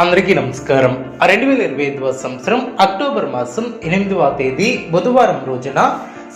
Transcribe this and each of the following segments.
అందరికీ నమస్కారం. రెండు వేల ఇరవై ఐదవ సంవత్సరం అక్టోబర్ మాసం ఎనిమిదవ తేదీ బుధవారం రోజున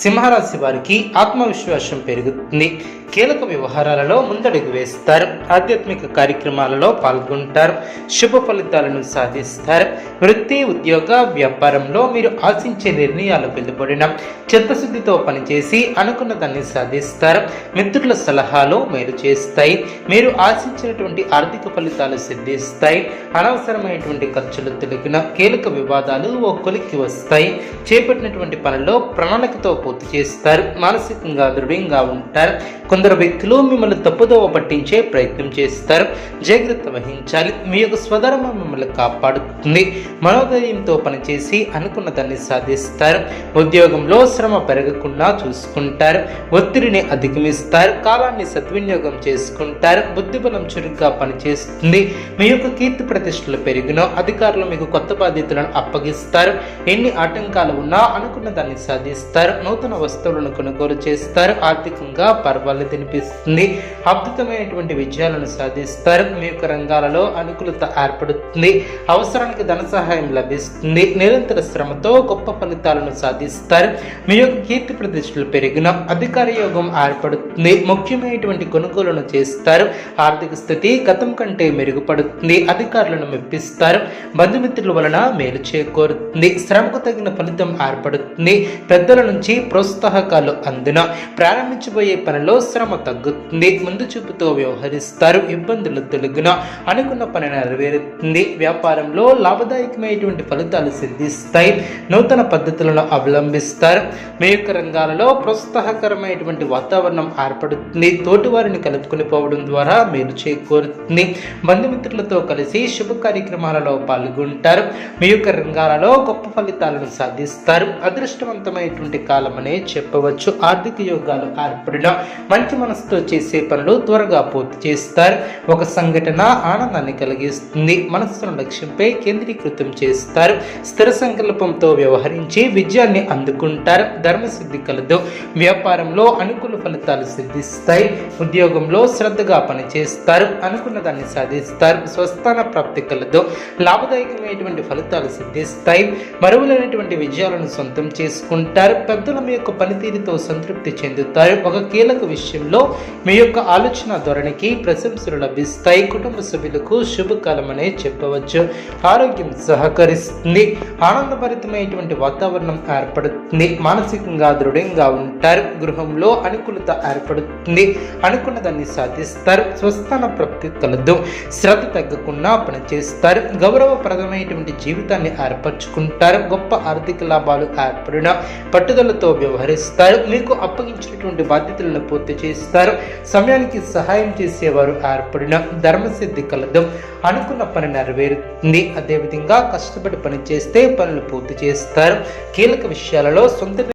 సింహరాశి వారికి ఆత్మవిశ్వాసం పెరుగుతుంది. కీలక వ్యవహారాలలో ముందడుగు వేస్తారు. ఆధ్యాత్మిక కార్యక్రమాలలో పాల్గొంటారు. శుభ ఫలితాలను సాధిస్తారు. వృత్తి ఉద్యోగ వ్యాపారంలో మీరు ఆశించే నిర్ణయాలు వెలువడిన చిత్తశుద్ధితో పనిచేసి అనుకున్న దాన్ని సాధిస్తారు. మిత్రుల సలహాలు మేలు చేస్తాయి. మీరు ఆశించినటువంటి ఆర్థిక ఫలితాలు సిద్ధిస్తాయి. అనవసరమైనటువంటి ఖర్చులు తొలగిన కీలక వివాదాలు ఓ కొలిక్కి వస్తాయి. చేపట్టినటువంటి పనుల్లో ప్రణాళికతో పూర్తి చేస్తారు మానసికంగా దృఢంగా ఉంటారు. కొందరు వ్యక్తులు మిమ్మల్ని తప్పుదోవ పట్టించే ప్రయత్నం చేస్తారు. జాగ్రత్త వహించాలి. మీ యొక్క స్వధర్మం మిమ్మల్ని కాపాడుతుంది. మనోధైర్యంతో పనిచేసి అనుకున్న దాన్ని సాధిస్తారు. ఉద్యోగంలో శ్రమ పెరగకుండా చూసుకుంటారు. ఒత్తిడిని అధిగమిస్తారు. కాలాన్ని సద్వినియోగం చేసుకుంటారు. బుద్ధిబలం చురుగ్గా పనిచేస్తుంది. మీ యొక్క కీర్తి ప్రతిష్టలు పెరిగిన అధికారులు మీకు కొత్త బాధ్యతలను అప్పగిస్తారు. ఎన్ని ఆటంకాలు ఉన్నా అనుకున్న దాన్ని సాధిస్తారు. నూతన వస్తువులను కొనుగోలు చేస్తారు. ఆర్థికంగా పర్వాలు తినిపిస్తుంది. అద్భుతమైనటువంటి విజయాలను సాధిస్తారు. మీ యొక్క రంగాలలో అనుకూలత ఏర్పడుతుంది. అవసరానికి ధన సహాయం లభిస్తుంది. నిరంతర శ్రమతో గొప్ప ఫలితాలను సాధిస్తారు. మీ యొక్క కీర్తి ప్రతిష్టలు పెరిగిన అధికార యోగం ఏర్పడుతుంది. ముఖ్యమైనటువంటి కొనుగోలను చేస్తారు. ఆర్థిక స్థితి గతం కంటే మెరుగుపడుతుంది. అధికారులను మెప్పిస్తారు. బంధుమిత్రుల వలన మేలు చేకూరుతుంది. శ్రమకు తగిన ఫలితం ఏర్పడుతుంది. పెద్దల నుంచి ప్రోత్సాహకాలు అందున ప్రారంభించబోయే పనిలో శ్రమ తగ్గుతుంది. ముందు చూపుతో వ్యవహరిస్తారు. ఇబ్బందులు తొలగిన అనుకున్న పని నెరవేరుతుంది. వ్యాపారంలో లాభదాయకమైనటువంటి ఫలితాలు సిద్ధిస్తాయి. నూతన పద్ధతులను అవలంబిస్తారు. మీ యొక్క రంగాలలో ప్రోత్సాహకరమైనటువంటి వాతావరణం ఏర్పడుతుంది. తోటివారిని కలుపుకుని పోవడం ద్వారా మేలు చేకూరుతుంది. బంధుమిత్రులతో కలిసి శుభ కార్యక్రమాలలో పాల్గొంటారు. మీ యొక్క రంగాలలో గొప్ప ఫలితాలను సాధిస్తారు. అదృష్టవంతమైనటువంటి కాలం కాలమనే చెప్పవచ్చు. ఆర్థిక యోగాలు ఏర్పడిన మంచి మనసుతో చేసే పనులు త్వరగా పూర్తి చేస్తారు. ఒక సంఘటన ఆనందాన్ని కలిగిస్తుంది. మనస్సును లక్ష్యంపై కేంద్రీకృతం చేస్తారు. స్థిర సంకల్పంతో వ్యవహరించి విజయాన్ని అందుకుంటారు. ధర్మసిద్ధి కలదు. వ్యాపారంలో అనుకూల ఫలితాలు సిద్ధిస్తాయి. ఉద్యోగంలో శ్రద్ధగా పనిచేస్తారు. అనుకున్న దాన్ని సాధిస్తారు. స్వస్థాన ప్రాప్తి కలదు. లాభదాయకమైనటువంటి ఫలితాలు సిద్ధిస్తాయి. మరువులైనటువంటి విజయాలను సొంతం చేసుకుంటారు. పెద్దల మీ యొక్క పనితీరుతో సంతృప్తి చెందుతారు. ఒక కీలక విషయంలో మీ యొక్క ఆలోచన ధోరణికి ప్రశంసలు లభిస్తాయి. కుటుంబ సభ్యులకు శుభకాలం అనే చెప్పవచ్చు. ఆరోగ్యం సహకరిస్తుంది. ఆనందభరితమైనటువంటి వాతావరణం ఏర్పడుతుంది. మానసికంగా దృఢంగా ఉంటారు. గృహంలో అనుకూలత ఏర్పడుతుంది. అనుకున్న దాన్ని సాధిస్తారు. స్వస్థాన ప్రాప్తి కలదు. శ్రద్ధ తగ్గకుండా పనిచేస్తారు. గౌరవప్రదమైనటువంటి జీవితాన్ని ఏర్పరచుకుంటారు. గొప్ప ఆర్థిక లాభాలు ఏర్పడిన పట్టుదలతో వ్యవహరిస్తారు. మీకు అప్పగించినటువంటి బాధ్యతలను పూర్తి చేస్తారు. సమయానికి సహాయం చేసేవారు ఏర్పడిన ధర్మసిద్ధి కలదు. అనుకున్న పని నెరవేరుతుంది. అదేవిధంగా కష్టపడి పని చేస్తే పనులు పూర్తి చేస్తారు. కీలక విషయాలలో సొంత